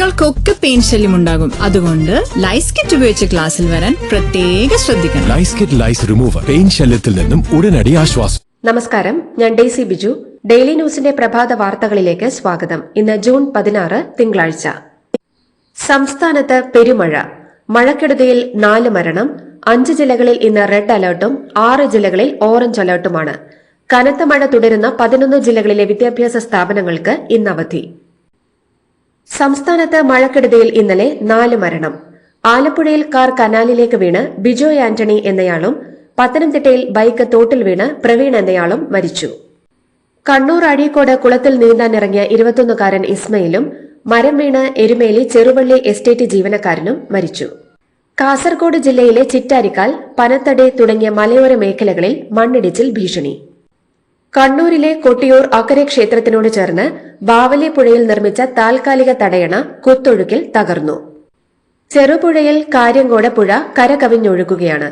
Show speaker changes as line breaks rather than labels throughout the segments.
കുട്ടികൾക്കൊക്കെ പെയിൻ ശല്യം ഉണ്ടാകും അതുകൊണ്ട് ലൈസ് കിറ്റ് ഉപയോഗിച്ച് ക്ലാസ്സിൽ വരാൻ പ്രത്യേക ശ്രദ്ധിക്കണം
lice kit lice remover pain ശല്യത്തിൽ നിന്നും ഉടനടി ആശ്വാസം
നമസ്കാരം ഞാൻ ഡെയ്സി ബിജു ഡെയിലി ന്യൂസിന്റെ പ്രഭാത വാർത്തകളിലേക്ക് സ്വാഗതം ഇന്ന് ജൂൺ പതിനാറ് തിങ്കളാഴ്ച സംസ്ഥാനത്ത് പെരുമഴ മഴക്കെടുതിയിൽ നാല് മരണം അഞ്ച് ജില്ലകളിൽ ഇന്ന് റെഡ് അലർട്ടും ആറ് ജില്ലകളിൽ ഓറഞ്ച് അലർട്ടുമാണ് കനത്ത മഴ തുടരുന്ന പതിനൊന്ന് ജില്ലകളിലെ വിദ്യാഭ്യാസ സ്ഥാപനങ്ങൾക്ക് ഇന്ന് അവധി സംസ്ഥാനത്ത് മഴക്കെടുതിയിൽ ഇന്നലെ നാല് മരണം ആലപ്പുഴയിൽ കാർ കനാലിലേക്ക് വീണ് ബിജോ ആന്റണി എന്നയാളും പത്തനംതിട്ടയിൽ ബൈക്ക് തോട്ടിൽ വീണ് പ്രവീൺ എന്നയാളും മരിച്ചു കണ്ണൂർ അഴീക്കോട് കുളത്തിൽ നീന്താനിറങ്ങിയ ഇരുപത്തൊന്നുകാരൻ ഇസ്മയിലും മരം വീണ് എരുമേലി ചെറുവള്ളി എസ്റ്റേറ്റ് ജീവനക്കാരനും മരിച്ചു കാസർഗോഡ് ജില്ലയിലെ ചിറ്റാരിക്കാൽ പനത്തടി തുടങ്ങിയ മലയോര മേഖലകളിൽ മണ്ണിടിച്ചിൽ ഭീഷണി കണ്ണൂരിലെ കൊട്ടിയൂർ അക്കരെ ക്ഷേത്രത്തിനോട് ചേർന്ന് ബാവലി പുഴയിൽ നിർമ്മിച്ച താൽക്കാലിക തടയണ കുത്തൊഴുക്കിൽ തകർന്നു ചെറുപുഴയിൽ കാര്യങ്കോട് പുഴ കരകവിഞ്ഞൊഴുകുകയാണ്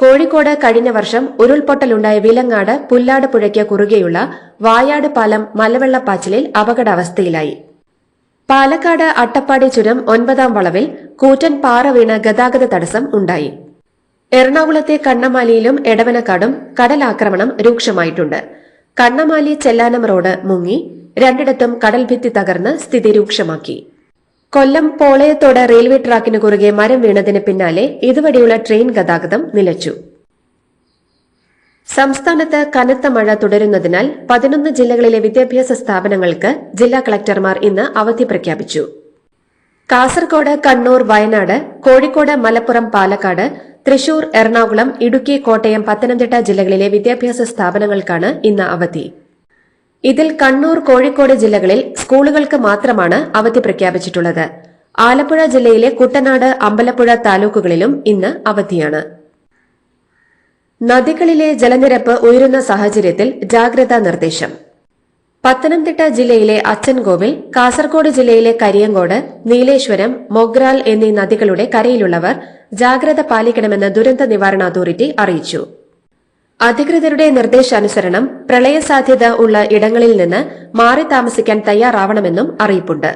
കോഴിക്കോട് കഴിഞ്ഞ വർഷം ഉരുൾപൊട്ടലുണ്ടായ വിലങ്ങാട് പുല്ലാട് പുഴയ്ക്ക് കുറുകെയുള്ള വായാട് പാലം മലവെള്ളപ്പാച്ചിലിൽ അപകടാവസ്ഥയിലായി പാലക്കാട് അട്ടപ്പാടി ചുരം ഒൻപതാം വളവിൽ കൂറ്റൻ പാറ വീണ ഗതാഗത തടസ്സം ഉണ്ടായി എറണാകുളത്തെ കണ്ണമാലിയിലും എടവനക്കാടും കടലാക്രമണം രൂക്ഷമായിട്ടുണ്ട് കണ്ണമാലി ചെല്ലാനം റോഡ് മുങ്ങി രണ്ടിടത്തും കടൽഭിത്തി തകർന്ന് സ്ഥിതി രൂക്ഷമാക്കി കൊല്ലം പോളയത്തോട് റെയിൽവേ ട്രാക്കിന് കുറുകെ മരം വീണതിന് പിന്നാലെ ഇതുവഴിയുള്ള ട്രെയിൻ ഗതാഗതം നിലച്ചു സംസ്ഥാനത്ത് കനത്ത മഴ തുടരുന്നതിനാൽ പതിനൊന്ന് ജില്ലകളിലെ വിദ്യാഭ്യാസ സ്ഥാപനങ്ങൾക്ക് ജില്ലാ കളക്ടർമാർ ഇന്ന് അവധി പ്രഖ്യാപിച്ചു കാസർഗോഡ് കണ്ണൂർ വയനാട് കോഴിക്കോട് മലപ്പുറം പാലക്കാട് തൃശൂർ എറണാകുളം ഇടുക്കി കോട്ടയം പത്തനംതിട്ട ജില്ലകളിലെ വിദ്യാഭ്യാസ സ്ഥാപനങ്ങൾക്കാണ് ഇന്ന് അവധി ഇതിൽ കണ്ണൂർ കോഴിക്കോട് ജില്ലകളിൽ സ്കൂളുകൾക്ക് മാത്രമാണ് അവധി പ്രഖ്യാപിച്ചിട്ടുള്ളത് ആലപ്പുഴ ജില്ലയിലെ കുട്ടനാട് അമ്പലപ്പുഴ താലൂക്കുകളിലും ഇന്ന് അവധിയാണ് നദികളിലെ ജലനിരപ്പ് ഉയരുന്ന സാഹചര്യത്തിൽ ജാഗ്രതാ നിർദ്ദേശം പത്തനംതിട്ട ജില്ലയിലെ അച്ചൻകോവിൽ കാസർഗോഡ് ജില്ലയിലെ കരിയങ്കോട് നീലേശ്വരം മൊഗ്രാൽ എന്നീ നദികളുടെ കരയിലുള്ളവർ ജാഗ്രത പാലിക്കണമെന്ന് ദുരന്ത നിവാരണ അതോറിറ്റി അറിയിച്ചു അധികൃതരുടെ നിർദ്ദേശാനുസരണം പ്രളയ സാധ്യത ഉള്ള ഇടങ്ങളിൽ നിന്ന് മാറി താമസിക്കാൻ തയ്യാറാവണമെന്നും അറിയിപ്പുണ്ട്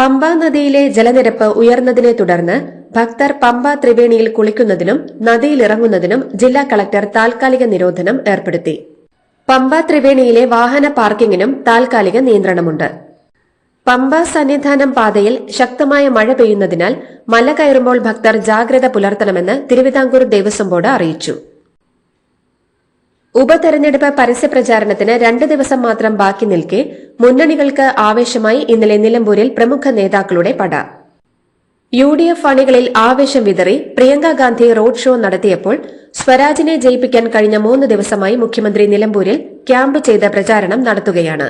പമ്പ നദിയിലെ ജലനിരപ്പ് ഉയർന്നതിനെ തുടർന്ന് ഭക്തർ പമ്പ ത്രിവേണിയിൽ കുളിക്കുന്നതിനും നദിയിലിറങ്ങുന്നതിനും ജില്ലാ കളക്ടർ താൽക്കാലിക നിരോധനം ഏർപ്പെടുത്തി പമ്പ ത്രിവേണിയിലെ വാഹന പാർക്കിങ്ങിനും താൽക്കാലിക നിയന്ത്രണമുണ്ട് പമ്പ സന്നിധാനം പാതയിൽ ശക്തമായ മഴ പെയ്യുന്നതിനാൽ മല കയറുമ്പോൾ ഭക്തർ ജാഗ്രത പുലർത്തണമെന്ന് തിരുവിതാംകൂർ ദേവസ്വം ബോർഡ് അറിയിച്ചു ഉപതെരഞ്ഞെടുപ്പ് പരസ്യപ്രചാരണത്തിന് രണ്ട് ദിവസം മാത്രം ബാക്കി നിൽക്കെ മുന്നണികൾക്ക് ആവേശമായി ഇന്നലെ നിലമ്പൂരിൽ പ്രമുഖ നേതാക്കളുടെ പട യു ഡി എഫ് അണികളിൽ ആവേശം വിതറി പ്രിയങ്കാഗാന്ധി ഗാന്ധി റോഡ് ഷോ നടത്തിയപ്പോൾ സ്വരാജിനെ ജയിപ്പിക്കാൻ കഴിഞ്ഞ മൂന്ന് ദിവസമായി മുഖ്യമന്ത്രി നിലമ്പൂരിൽ ക്യാമ്പ് ചെയ്ത പ്രചാരണം നടത്തുകയാണ്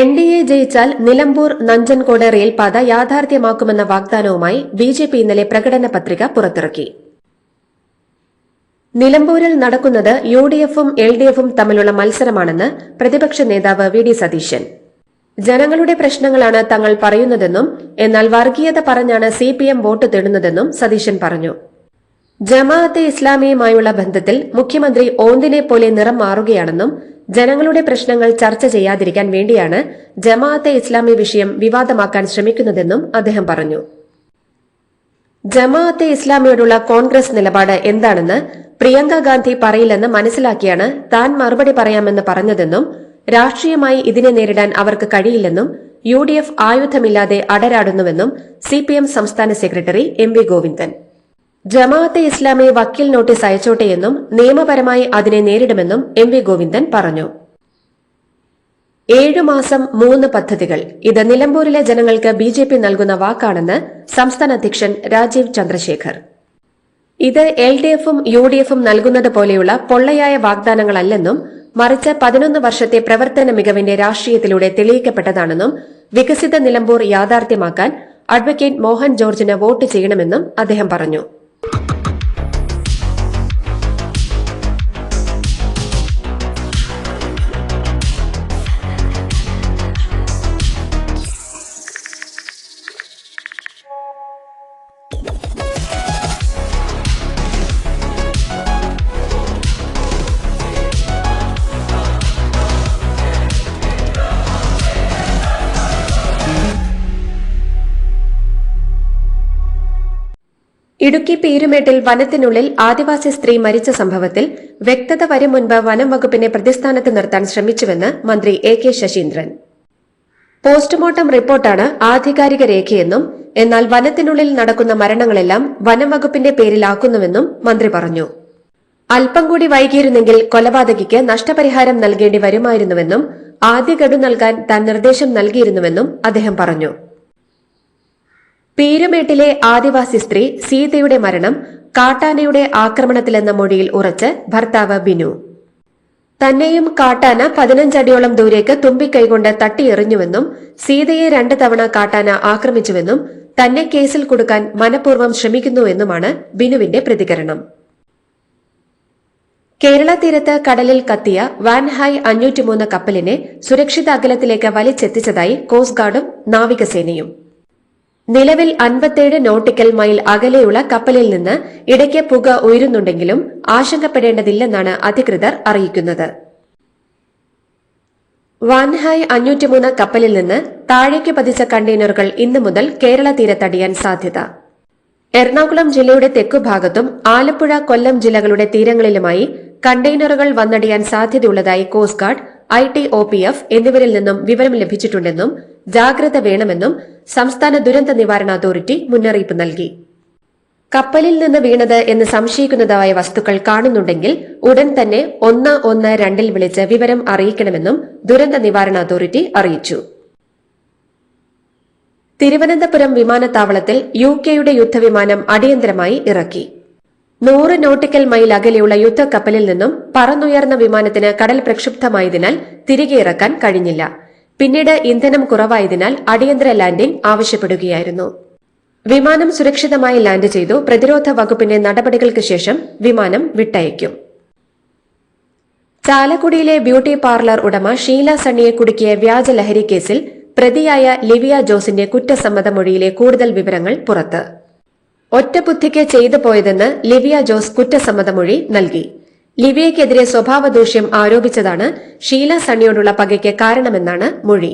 എൻ ഡി എ ജയിച്ചാൽ നിലമ്പൂർ നഞ്ചൻകോട് റെയിൽപാത യാഥാർത്ഥ്യമാക്കുമെന്ന വാഗ്ദാനവുമായി ബി ജെ പി ഇന്നലെ പ്രകടന പത്രിക പുറത്തിറക്കി നിലമ്പൂരിൽ നടക്കുന്നത് യു ഡി എഫും എൽ ഡി എഫും തമ്മിലുള്ള മത്സരമാണെന്ന് പ്രതിപക്ഷ നേതാവ് വി ഡി സതീശൻ ജനങ്ങളുടെ പ്രശ്നങ്ങളാണ് തങ്ങൾ പറയുന്നതെന്നും എന്നാൽ വർഗീയത പറഞ്ഞാണ് സി പി എം വോട്ട് തേടുന്നതെന്നും സതീശൻ പറഞ്ഞു ജമാഅത്തെ ഇസ്ലാമിയുമായുള്ള ബന്ധത്തിൽ മുഖ്യമന്ത്രി ഓന്തിനെ പോലെ നിറം മാറുകയാണെന്നും ജനങ്ങളുടെ പ്രശ്നങ്ങൾ ചർച്ച ചെയ്യാതിരിക്കാൻ വേണ്ടിയാണ് ജമാഅത്തെ ഇസ്ലാമി വിഷയം വിവാദമാക്കാൻ ശ്രമിക്കുന്നതെന്നും അദ്ദേഹം പറഞ്ഞു ജമാഅത്തെ ഇസ്ലാമിയോടുള്ള കോൺഗ്രസ് നിലപാട് എന്താണെന്ന് പ്രിയങ്ക ഗാന്ധി പറയില്ലെന്ന് മനസ്സിലാക്കിയാണ് താൻ മറുപടി പറയാമെന്ന് പറഞ്ഞതെന്നും രാഷ്ട്രീയമായി ഇതിനെ നേരിടാൻ അവർക്ക് കഴിയില്ലെന്നും യു ഡി എഫ് ആയുധമില്ലാതെ അടരാടുന്നുവെന്നും സി പി എം സംസ്ഥാന secretary M V Govindan Jamaat-e Islami വക്കീൽ നോട്ടീസ് അയച്ചോട്ടെയെന്നും നിയമപരമായി അതിനെ നേരിടുമെന്നും എം വി ഗോവിന്ദൻ പറഞ്ഞു ഏഴു മാസം മൂന്ന് പദ്ധതികൾ ഇത് നിലമ്പൂരിലെ ജനങ്ങൾക്ക് ബി ജെ പി നൽകുന്ന വാക്കാണെന്ന് സംസ്ഥാന അധ്യക്ഷൻ രാജീവ് ചന്ദ്രശേഖർ ഇത് എൽ ഡി എഫും യു ഡി എഫും നൽകുന്നത് പോലെയുള്ള പൊള്ളയായ വാഗ്ദാനങ്ങളല്ലെന്നും മറിച്ച് പതിനൊന്ന് വർഷത്തെ പ്രവർത്തന മികവിന്റെ രാഷ്ട്രീയത്തിലൂടെ തെളിയിക്കപ്പെട്ടതാണെന്നും വികസിത നിലമ്പൂർ യാഥാർത്ഥ്യമാക്കാൻ അഡ്വക്കേറ്റ് മോഹൻ ജോർജിന് വോട്ട് ചെയ്യണമെന്നും അദ്ദേഹം പറഞ്ഞു ഇടുക്കി പീരുമേട്ടിൽ വനത്തിനുള്ളിൽ ആദിവാസി സ്ത്രീ മരിച്ച സംഭവത്തിൽ വ്യക്തത വരും മുൻപ് വനം വകുപ്പിനെ പ്രതിസ്ഥാനത്ത് നിർത്താൻ ശ്രമിച്ചുവെന്ന് മന്ത്രി എ കെ ശശീന്ദ്രൻ പോസ്റ്റ്മോർട്ടം റിപ്പോർട്ടാണ് ആധികാരിക രേഖയെന്നും എന്നാൽ വനത്തിനുള്ളിൽ നടക്കുന്ന മരണങ്ങളെല്ലാം വനം വകുപ്പിന്റെ പേരിലാക്കുന്നുവെന്നും മന്ത്രി പറഞ്ഞു അല്പം കൂടി വൈകിയിരുന്നെങ്കിൽ കൊലപാതകിക്ക് നഷ്ടപരിഹാരം നൽകേണ്ടി വരുമായിരുന്നുവെന്നും ആദ്യ ഗഡു നൽകാൻ താൻ നിർദ്ദേശം നൽകിയിരുന്നുവെന്നും അദ്ദേഹം പറഞ്ഞു പേരുമേട്ടിലെ ആദിവാസി സ്ത്രീ സീതയുടെ മരണം കാട്ടാനയുടെ ആക്രമണത്തിലെന്ന മൊഴിയിൽ ഉറച്ച് ഭർത്താവ് ബിനു തന്നെയും കാട്ടാന പതിനഞ്ചടിയോളം ദൂരേക്ക് തുമ്പിക്കൈകൊണ്ട് തട്ടിയെറിഞ്ഞുവെന്നും സീതയെ രണ്ട് തവണ കാട്ടാന ആക്രമിച്ചുവെന്നും തന്നെ കേസിൽ കൊടുക്കാൻ മനഃപൂർവ്വം ശ്രമിക്കുന്നുവെന്നുമാണ് ബിനുവിന്റെ പ്രതികരണം കേരള തീരത്ത് കടലിൽ കത്തിയ വാൻഹായ് അഞ്ഞൂറ്റിമൂന്ന് കപ്പലിനെ സുരക്ഷിത അകലത്തിലേക്ക് വലിച്ചെത്തിച്ചതായി കോസ്റ്റ് ഗാർഡും നാവികസേനയും നിലവിൽ അൻപത്തേഴ് നോട്ടിക്കൽ മൈൽ അകലെയുള്ള കപ്പലിൽ നിന്ന് ഇടയ്ക്ക് പുക ഉയരുന്നുണ്ടെങ്കിലും ആശങ്കപ്പെടേണ്ടതില്ലെന്നാണ് അധികൃതർ അറിയിക്കുന്നത് വാൻഹായ് അഞ്ഞൂറ്റിമൂന്ന് കപ്പലിൽ നിന്ന് താഴേക്ക് പതിച്ച കണ്ടെയ്നറുകൾ ഇന്നു മുതൽ കേരള തീരത്തടിയാൻ സാധ്യത എറണാകുളം ജില്ലയുടെ തെക്കുഭാഗത്തും ആലപ്പുഴ കൊല്ലം ജില്ലകളുടെ തീരങ്ങളിലുമായി കണ്ടെയ്നറുകൾ വന്നടിയാൻ സാധ്യതയുള്ളതായി coast guard I T O P F എന്നിവരിൽ നിന്നും വിവരം ലഭിച്ചിട്ടുണ്ടെന്നും ജാഗ്രത വേണമെന്നും സംസ്ഥാന ദുരന്ത നിവാരണ അതോറിറ്റി മുന്നറിയിപ്പ് നൽകി കപ്പലിൽ നിന്ന് വീണത് എന്ന് സംശയിക്കുന്നതായ വസ്തുക്കൾ കാണുന്നുണ്ടെങ്കിൽ ഉടൻ തന്നെ ഒന്ന് ഒന്ന് രണ്ടിൽ വിളിച്ച് വിവരം അറിയിക്കണമെന്നും ദുരന്ത നിവാരണ അതോറിറ്റി അറിയിച്ചു തിരുവനന്തപുരം വിമാനത്താവളത്തിൽ യു കെയുടെ യുദ്ധവിമാനം അടിയന്തരമായി ഇറക്കി നൂറ് നോട്ടിക്കൽ മൈൽ അകലെയുള്ള യുദ്ധക്കപ്പലിൽ നിന്നും പറന്നുയർന്ന വിമാനത്തിന് കടൽ പ്രക്ഷുബ്ധമായതിനാൽ തിരികെ ഇറക്കാൻ കഴിഞ്ഞില്ല പിന്നീട് ഇന്ധനം കുറവായതിനാൽ അടിയന്തര ലാൻഡിംഗ് ആവശ്യപ്പെടുകയായിരുന്നു വിമാനം സുരക്ഷിതമായി ലാൻഡ് ചെയ്തു പ്രതിരോധ വകുപ്പിന്റെ നടപടികൾക്ക് ശേഷം വിമാനം വിട്ടയക്കും ചാലക്കുടിയിലെ ബ്യൂട്ടി പാർലർ ഉടമ ഷീല സണ്ണിയെ കുടുക്കിയ വ്യാജ ലഹരി കേസിൽ പ്രതിയായ ലിവിയ ജോസിന്റെ കുറ്റസമ്മതമൊഴിയിലെ കൂടുതൽ വിവരങ്ങൾ പുറത്ത് ഒറ്റബുദ്ധിക്ക് ചെയ്തു പോയതെന്ന് ലിവിയ ജോസ് കുറ്റസമ്മതമൊഴി നൽകി ലിവിയയ്ക്കെതിരെ സ്വഭാവദൂഷ്യം ആരോപിച്ചതാണ് ഷീല സണ്ണിയോടുള്ള പകയ്ക്ക് കാരണമെന്നാണ് മൊഴി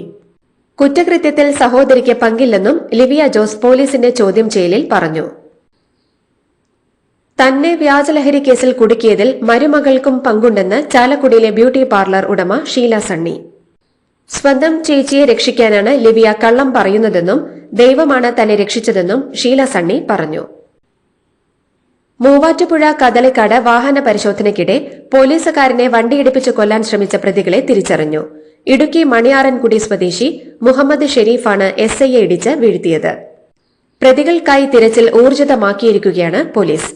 കുറ്റകൃത്യത്തിൽ സഹോദരിക്ക് പങ്കില്ലെന്നും ലിവിയ ജോസ് പോലീസിന്റെ ചോദ്യം ചെയ്യലിൽ പറഞ്ഞു തന്നെ വ്യാജലഹരി കേസിൽ കുടുക്കിയതിൽ മരുമകൾക്കും പങ്കുണ്ടെന്ന് ചാലക്കുടിയിലെ ബ്യൂട്ടി പാർലർ ഉടമ ഷീല സണ്ണി സ്വന്തം ചേച്ചിയെ രക്ഷിക്കാനാണ് ലിവിയ കള്ളം പറയുന്നതെന്നും ദൈവമാണ് തന്നെ രക്ഷിച്ചതെന്നും ഷീല സണ്ണി പറഞ്ഞു മൂവാറ്റുപുഴ കദലക്കാട് വാഹന പരിശോധനയ്ക്കിടെ പോലീസുകാരനെ വണ്ടിയിടിപ്പിച്ച് കൊല്ലാൻ ശ്രമിച്ച പ്രതികളെ തിരിച്ചറിഞ്ഞു ഇടുക്കി മണിയാറൻകുടി സ്വദേശി മുഹമ്മദ് ഷെരീഫാണ് എസ് ഐയെ ഇടിച്ച് വീഴ്ത്തിയത് പ്രതികൾക്കായി തിരച്ചിൽ ഊർജിതമാക്കിയിരിക്കുകയാണ് പോലീസ്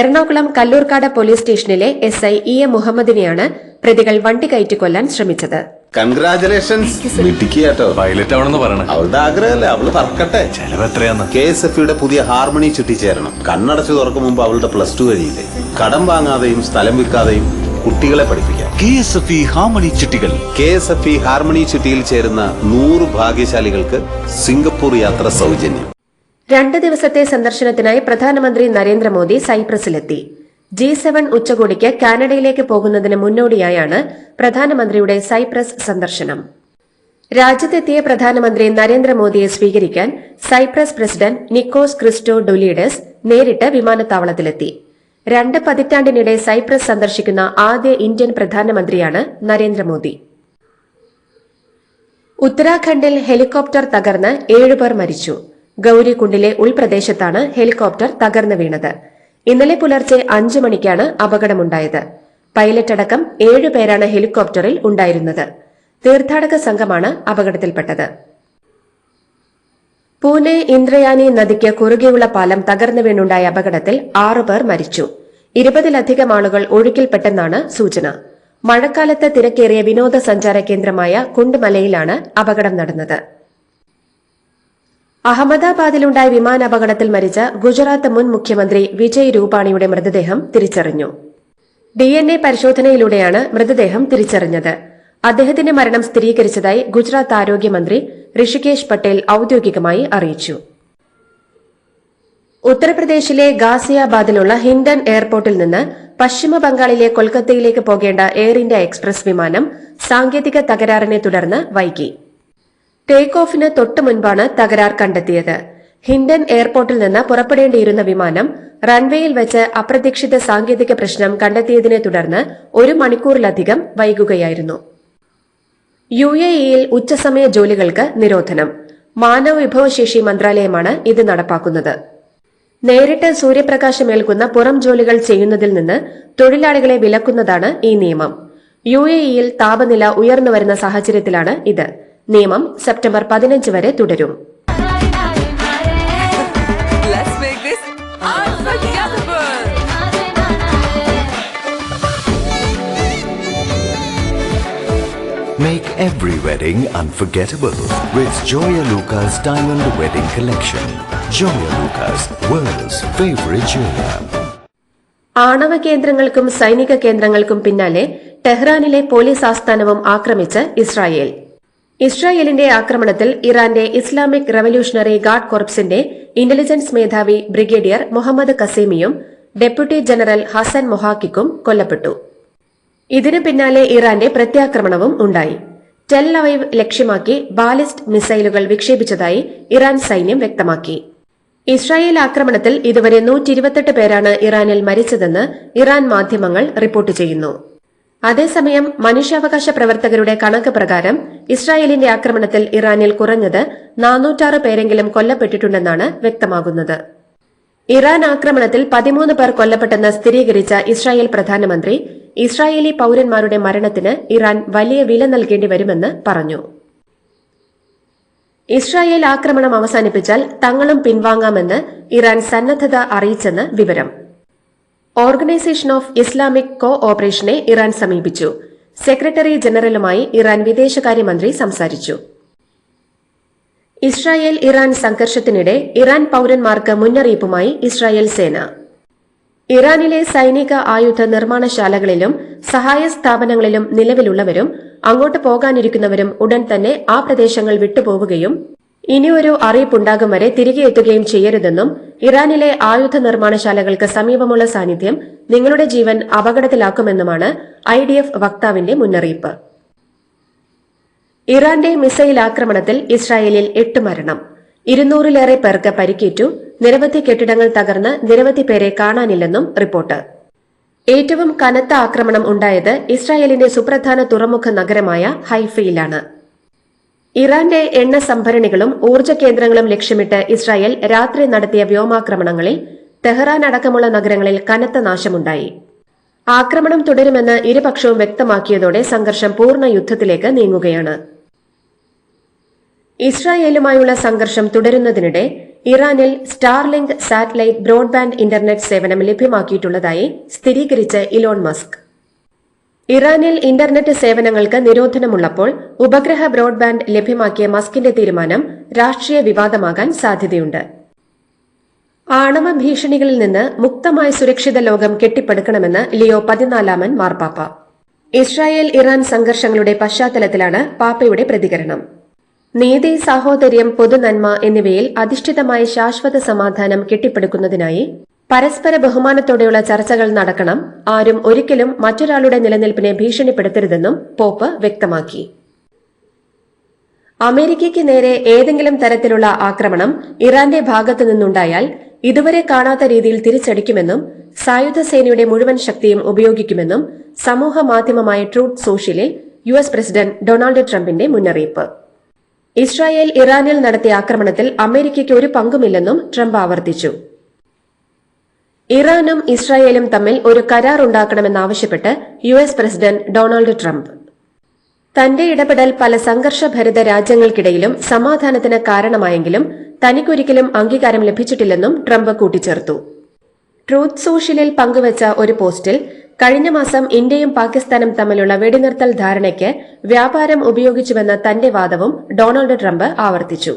എറണാകുളം കല്ലൂർക്കാട് പോലീസ് സ്റ്റേഷനിലെ എസ് ഐ ഇ എ മുഹമ്മദിനെയാണ് പ്രതികൾ വണ്ടി കയറ്റിക്കൊല്ലാൻ ശ്രമിച്ചത് കൺഗ്രാചുലേഷൻസ് കേട്ടോ പൈലറ്റ് ആവണമെന്ന് പറയണേ അവളുടെ ആഗ്രഹമല്ലേ അവള് പറക്കട്ടെ ചെലവ് എത്രയാന്ന് കെ എസ് എഫ് യുടെ പുതിയ ഹാർമണി ചുറ്റിച്ചേരണം കണ്ണടച്ചു തുറക്കും മുമ്പ് അവളുടെ പ്ലസ് ടു കഴിയില്ലേ കടം വാങ്ങാതെയും സ്ഥലം വിൽക്കാതെയും കുട്ടികളെ പഠിപ്പിക്കാം K S F E harmony ചുട്ടികൾ K S F E harmony ചുട്ടിയിൽ ചേരുന്ന നൂറ് ഭാഗ്യശാലികൾക്ക് സിംഗപ്പൂർ യാത്ര സൗജന്യം രണ്ട് ദിവസത്തെ സന്ദർശനത്തിനായി പ്രധാനമന്ത്രി നരേന്ദ്രമോദി സൈപ്രസിലെത്തി ജി സെവൻ ഉച്ചകോടിക്ക് കാനഡയിലേക്ക് പോകുന്നതിന് മുന്നോടിയായാണ് പ്രധാനമന്ത്രിയുടെ സൈപ്രസ് സന്ദർശനം രാജ്യത്തെത്തിയ പ്രധാനമന്ത്രി നരേന്ദ്രമോദിയെ സ്വീകരിക്കാൻ Cyprus president Nikos Christodoulides നേരിട്ട് വിമാനത്താവളത്തിലെത്തി രണ്ട് പതിറ്റാണ്ടിനിടെ സൈപ്രസ് സന്ദർശിക്കുന്ന ആദ്യ ഇന്ത്യൻ പ്രധാനമന്ത്രിയാണ് നരേന്ദ്രമോദി ഉത്തരാഖണ്ഡിൽ ഹെലികോപ്റ്റർ തകർന്ന് ഏഴുപേർ മരിച്ചു ഗൌരികുണ്ടിലെ ഉൾപ്രദേശത്താണ് ഹെലികോപ്റ്റർ തകർന്നു വീണത് ഇന്നലെ പുലർച്ചെ അഞ്ചു മണിക്കാണ് അപകടമുണ്ടായത് പൈലറ്റ് അടക്കം ഏഴു പേരാണ് ഹെലികോപ്റ്ററിൽ ഉണ്ടായിരുന്നത് തീർത്ഥാടക സംഘമാണ് അപകടത്തിൽപ്പെട്ടത് പൂനെ ഇന്ദ്രയാനി നദിക്ക് കുറുകെയുള്ള പാലം തകർന്നു വീണുണ്ടായ അപകടത്തിൽ ആറുപേർ മരിച്ചു ഇരുപതിലധികം ആളുകൾ ഒഴുക്കിൽപ്പെട്ടെന്നാണ് സൂചന മഴക്കാലത്ത് തിരക്കേറിയ വിനോദസഞ്ചാര കേന്ദ്രമായ കുണ്ടുമലയിലാണ് അപകടം നടന്നത് അഹമ്മദാബാദിലുണ്ടായ വിമാനാപകടത്തിൽ മരിച്ച ഗുജറാത്ത് മുൻ മുഖ്യമന്ത്രി വിജയ് രൂപാണിയുടെ മൃതദേഹം തിരിച്ചറിഞ്ഞു ഡി എൻ എ പരിശോധനയിലൂടെയാണ് മൃതദേഹം തിരിച്ചറിഞ്ഞത് അദ്ദേഹത്തിന്റെ മരണം സ്ഥിരീകരിച്ചതായി ഗുജറാത്ത് ആരോഗ്യമന്ത്രി ഋഷികേഷ് പട്ടേൽ ഔദ്യോഗികമായി അറിയിച്ചു ഉത്തർപ്രദേശിലെ ഗാസിയാബാദിലുള്ള ഹിൻഡൻ എയർപോർട്ടിൽ നിന്ന് പശ്ചിമ ബംഗാളിലെ കൊൽക്കത്തയിലേക്ക് പോകേണ്ട എയർ ഇന്ത്യ എക്സ്പ്രസ് വിമാനം സാങ്കേതിക തകരാറിനെ തുടർന്ന് വൈകി ടേക്ക് ഓഫിന് തൊട്ടു മുൻപാണ് തകരാർ കണ്ടെത്തിയത് ഹിൻഡൻ എയർപോർട്ടിൽ നിന്ന് പുറപ്പെടേണ്ടിയിരുന്ന വിമാനം റൺവേയിൽ വെച്ച് അപ്രതീക്ഷിത സാങ്കേതിക പ്രശ്നം കണ്ടെത്തിയതിനെ തുടർന്ന് ഒരു മണിക്കൂറിലധികം വൈകുകയായിരുന്നു യു എ ഇയിൽ ഉച്ചസമയ ജോലികൾക്ക് നിരോധനം മാനവ വിഭവശേഷി മന്ത്രാലയമാണ് ഇത് നടപ്പാക്കുന്നത് നേരിട്ട് സൂര്യപ്രകാശമേൽക്കുന്ന പുറം ജോലികൾ ചെയ്യുന്നതിൽ നിന്ന് തൊഴിലാളികളെ വിലക്കുന്നതാണ് ഈ നിയമം യു എ ഇയിൽ താപനില ഉയർന്നു വരുന്ന സാഹചര്യത്തിലാണ് ഇത് നിയമം സെപ്റ്റംബർ പതിനഞ്ച് വരെ തുടരും Make every wedding unforgettable with Joya Luca's Diamond Wedding Collection. Joya Luca's world's favorite jeweler. ആണവ കേന്ദ്രങ്ങൾക്കും സൈനിക കേന്ദ്രങ്ങൾക്കും പിന്നാലെ ടെഹ്റാനിലെ പോലീസ് ആസ്ഥാനവും ആക്രമിച്ച് ഇസ്രായേൽ ഇസ്രായേലിന്റെ ആക്രമണത്തിൽ ഇറാന്റെ ഇസ്ലാമിക് റവല്യൂഷണറി ഗാർഡ് കോർപ്സിന്റെ ഇന്റലിജൻസ് മേധാവി ബ്രിഗേഡിയർ മുഹമ്മദ് കസീമിയും ഡെപ്യൂട്ടി ജനറൽ ഹസൻ മൊഹാക്കിക്കും കൊല്ലപ്പെട്ടു ഇതിനു പിന്നാലെ ഇറാന്റെ പ്രത്യാക്രമണവും ഉണ്ടായി ടെൽ അവൈവ് ലക്ഷ്യമാക്കി ബാലിസ്റ്റ് മിസൈലുകൾ വിക്ഷേപിച്ചതായി ഇറാൻ സൈന്യം വ്യക്തമാക്കി ഇസ്രായേൽ ആക്രമണത്തിൽ ഇതുവരെ നൂറ്റിയിരുപത്തെട്ട് പേരാണ് ഇറാനിൽ മരിച്ചതെന്ന് ഇറാൻ മാധ്യമങ്ങൾ റിപ്പോർട്ട് ചെയ്യുന്നു അതേസമയം മനുഷ്യാവകാശ പ്രവർത്തകരുടെ കണക്ക് പ്രകാരം ഇസ്രായേലിന്റെ ആക്രമണത്തിൽ ഇറാനിൽ കുറഞ്ഞത് നാനൂറ്റാറ് പേരെങ്കിലും കൊല്ലപ്പെട്ടിട്ടുണ്ടെന്നാണ് വ്യക്തമാകുന്നത് ഇറാൻ ആക്രമണത്തിൽ പതിമൂന്ന് പേർ കൊല്ലപ്പെട്ടെന്ന് സ്ഥിരീകരിച്ച ഇസ്രായേൽ പ്രധാനമന്ത്രി ഇസ്രായേലി പൌരന്മാരുടെ മരണത്തിന് ഇറാൻ വലിയ വില നൽകേണ്ടി വരുമെന്ന് പറഞ്ഞു ഇസ്രായേൽ ആക്രമണം അവസാനിപ്പിച്ചാൽ തങ്ങളും പിൻവാങ്ങാമെന്ന് ഇറാൻ സന്നദ്ധത അറിയിച്ചെന്ന് വിവരം ഓർഗനൈസേഷൻ ഓഫ് ഇസ്ലാമിക് കോ ഓപ്പറേഷനെ ഇറാൻ സമീപിച്ചു സെക്രട്ടറി ജനറലുമായി ഇറാൻ വിദേശകാര്യമന്ത്രി സംസാരിച്ചു ഇസ്രായേൽ ഇറാൻ സംഘർഷത്തിനിടെ ഇറാൻ പൌരന്മാർക്ക് മുന്നറിയിപ്പുമായി ഇസ്രായേൽ സേന ഇറാനിലെ സൈനിക ആയുധ നിർമ്മാണശാലകളിലും സഹായ സ്ഥാപനങ്ങളിലും നിലവിലുള്ളവരും അങ്ങോട്ട് പോകാനിരിക്കുന്നവരും ഉടൻ തന്നെ ആ പ്രദേശങ്ങൾ വിട്ടുപോവുകയും ഇനിയൊരു അറിയിപ്പുണ്ടാകും വരെ തിരികെ എത്തുകയും ചെയ്യരുതെന്നും ഇറാനിലെ ആയുധ നിർമ്മാണശാലകൾക്ക് സമീപമുള്ള സാന്നിധ്യം നിങ്ങളുടെ ജീവൻ അപകടത്തിലാക്കുമെന്നുമാണ് ഐ ഡി എഫ് വക്താവിന്റെ മുന്നറിയിപ്പ് ഇറാന്റെ മിസൈൽ ആക്രമണത്തിൽ ഇസ്രായേലിൽ എട്ട് മരണം ഇരുന്നൂറിലേറെ പേർക്ക് പരിക്കേറ്റു നിരവധി കെട്ടിടങ്ങൾ തകർന്ന് നിരവധി പേരെ കാണാനില്ലെന്നും റിപ്പോർട്ട് ഏറ്റവും കനത്ത ആക്രമണം ഉണ്ടായത് ഇസ്രായേലിന്റെ സുപ്രധാന തുറമുഖ നഗരമായ ഹൈഫയിലാണ് ഇറാന്റെ എണ്ണ സംഭരണികളും ഊർജ്ജ കേന്ദ്രങ്ങളും ലക്ഷ്യമിട്ട് ഇസ്രായേൽ രാത്രി നടത്തിയ വ്യോമാക്രമണങ്ങളിൽ തെഹ്റാൻ അടക്കമുള്ള നഗരങ്ങളിൽ കനത്ത നാശമുണ്ടായി ആക്രമണം തുടരുമെന്ന് ഇരുപക്ഷവും വ്യക്തമാക്കിയതോടെ സംഘർഷം പൂർണ്ണ യുദ്ധത്തിലേക്ക് നീങ്ങുകയാണ് ഇസ്രായേലുമായുള്ള സംഘർഷം തുടരുന്നതിനിടെ ഇറാനിൽ സ്റ്റാർലിങ്ക് സാറ്റലൈറ്റ് ബ്രോഡ്ബാൻഡ് ഇന്റർനെറ്റ് സേവനം ലഭ്യമാക്കിയിട്ടുള്ളതായി സ്ഥിരീകരിച്ച് ഇലോൺ മസ്ക് ഇറാനിൽ ഇന്റർനെറ്റ് സേവനങ്ങൾക്ക് നിരോധനമുള്ളപ്പോൾ ഉപഗ്രഹ ബ്രോഡ്ബാൻഡ് ലഭ്യമാക്കിയ മസ്കിന്റെ തീരുമാനം രാഷ്ട്രീയ വിവാദമാകാൻ സാധ്യതയുണ്ട് ആണവ ഭീഷണികളിൽ നിന്ന് മുക്തമായ സുരക്ഷിത ലോകം കെട്ടിപ്പടുക്കണമെന്ന് ലിയോ പതിനാലാമൻ മാർപ്പാപ്പ ഇസ്രായേൽ ഇറാൻ സംഘർഷങ്ങളുടെ പശ്ചാത്തലത്തിലാണ് പാപ്പയുടെ പ്രതികരണം നീതി സാഹോദര്യം പൊതുനന്മ എന്നിവയിൽ അധിഷ്ഠിതമായ ശാശ്വത സമാധാനം കെട്ടിപ്പടുക്കുന്നതിനായി പരസ്പര ബഹുമാനത്തോടെയുള്ള ചർച്ചകൾ നടക്കണം ആരും ഒരിക്കലും മറ്റൊരാളുടെ നിലനിൽപ്പിനെ ഭീഷണിപ്പെടുത്തരുതെന്നും പോപ്പ് വ്യക്തമാക്കി അമേരിക്കയ്ക്ക് നേരെ ഏതെങ്കിലും തരത്തിലുള്ള ആക്രമണം ഇറാന്റെ ഭാഗത്തു നിന്നുണ്ടായാൽ ഇതുവരെ കാണാത്ത രീതിയിൽ തിരിച്ചടിക്കുമെന്നും സായുധ സേനയുടെ മുഴുവൻ ശക്തിയും ഉപയോഗിക്കുമെന്നും സമൂഹ മാധ്യമമായ ട്രൂത്ത് സോഷ്യലിൽ യു എസ് പ്രസിഡന്റ് ഡൊണാൾഡ് ട്രംപിന്റെ മുന്നറിയിപ്പ് ഇസ്രായേൽ ഇറാനിൽ നടത്തിയ ആക്രമണത്തിൽ അമേരിക്കയ്ക്ക് ഒരു പങ്കുമില്ലെന്നും ട്രംപ് ആവർത്തിച്ചു ഇറാനും ഇസ്രായേലും തമ്മിൽ ഒരു കരാർ ഉണ്ടാക്കണമെന്നാവശ്യപ്പെട്ട് U S president Donald Trump തന്റെ ഇടപെടൽ പല സംഘർഷഭരിത രാജ്യങ്ങൾക്കിടയിലും സമാധാനത്തിന് കാരണമായെങ്കിലും തനിക്കൊരിക്കലും അംഗീകാരം ലഭിച്ചിട്ടില്ലെന്നും ട്രംപ് കൂട്ടിച്ചേർത്തു ട്രൂത്ത് സോഷ്യലിൽ പങ്കുവച്ച ഒരു പോസ്റ്റിൽ കഴിഞ്ഞ മാസം ഇന്ത്യയും പാകിസ്ഥാനും തമ്മിലുള്ള വെടിനിർത്തൽ ധാരണയ്ക്ക് വ്യാപാരം ഉപയോഗിച്ചുവെന്ന തന്റെ വാദവും ഡൊണാൾഡ് ട്രംപ് ആവർത്തിച്ചു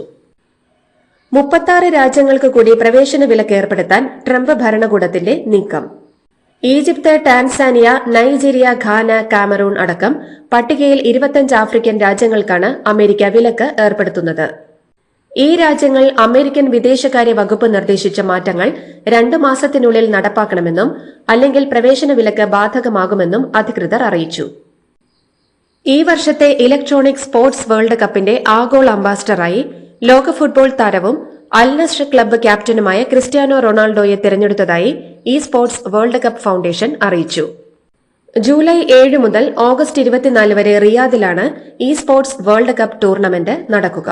മുപ്പത്താറ് രാജ്യങ്ങൾക്ക് കൂടി പ്രവേശന വിലക്ക് ഏർപ്പെടുത്താൻ ട്രംപ് ഭരണകൂടത്തിന്റെ നീക്കം Egypt Tanzania Nigeria Ghana Cameroon അടക്കം പട്ടികയിൽ ഇരുപത്തിയഞ്ച് ആഫ്രിക്കൻ രാജ്യങ്ങൾക്കാണ് അമേരിക്ക വിലക്ക് ഏർപ്പെടുത്തുന്നത് ഈ രാജ്യങ്ങൾ അമേരിക്കൻ വിദേശകാര്യ വകുപ്പ് നിർദ്ദേശിച്ച മാറ്റങ്ങൾ രണ്ട് മാസത്തിനുള്ളിൽ നടപ്പാക്കണമെന്നും അല്ലെങ്കിൽ പ്രവേശന വിലക്ക് ബാധകമാകുമെന്നും അധികൃതർ അറിയിച്ചു ഈ വർഷത്തെ ഇലക്ട്രോണിക് സ്പോർട്സ് വേൾഡ് കപ്പിന്റെ ആഗോള അംബാസിഡറായി ലോക ഫുട്ബോൾ താരവും അൽ നസ്ർ ക്ലബ്ബ് ക്യാപ്റ്റനുമായ ക്രിസ്ത്യാനോ റൊണാൾഡോയെ തിരഞ്ഞെടുത്തതായി esports world cup foundation അറിയിച്ചു ജൂലൈ ഏഴ് മുതൽ ഓഗസ്റ്റ് ഇരുപത്തിനാല് വരെ റിയാദിലാണ് esports world cup tournament നടക്കുക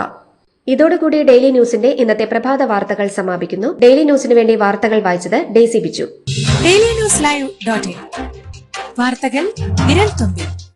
ഇതോടുകൂടി ഡെയിലി ന്യൂസിന്റെ ഇന്നത്തെ പ്രഭാത വാർത്തകൾ സമാപിക്കുന്നു ഡെയിലി ന്യൂസിന് വേണ്ടി വാർത്തകൾ വായിച്ചത് Daisy Bichu daily news live വാർത്തകൾ വിരൽ തുമ്പിൽ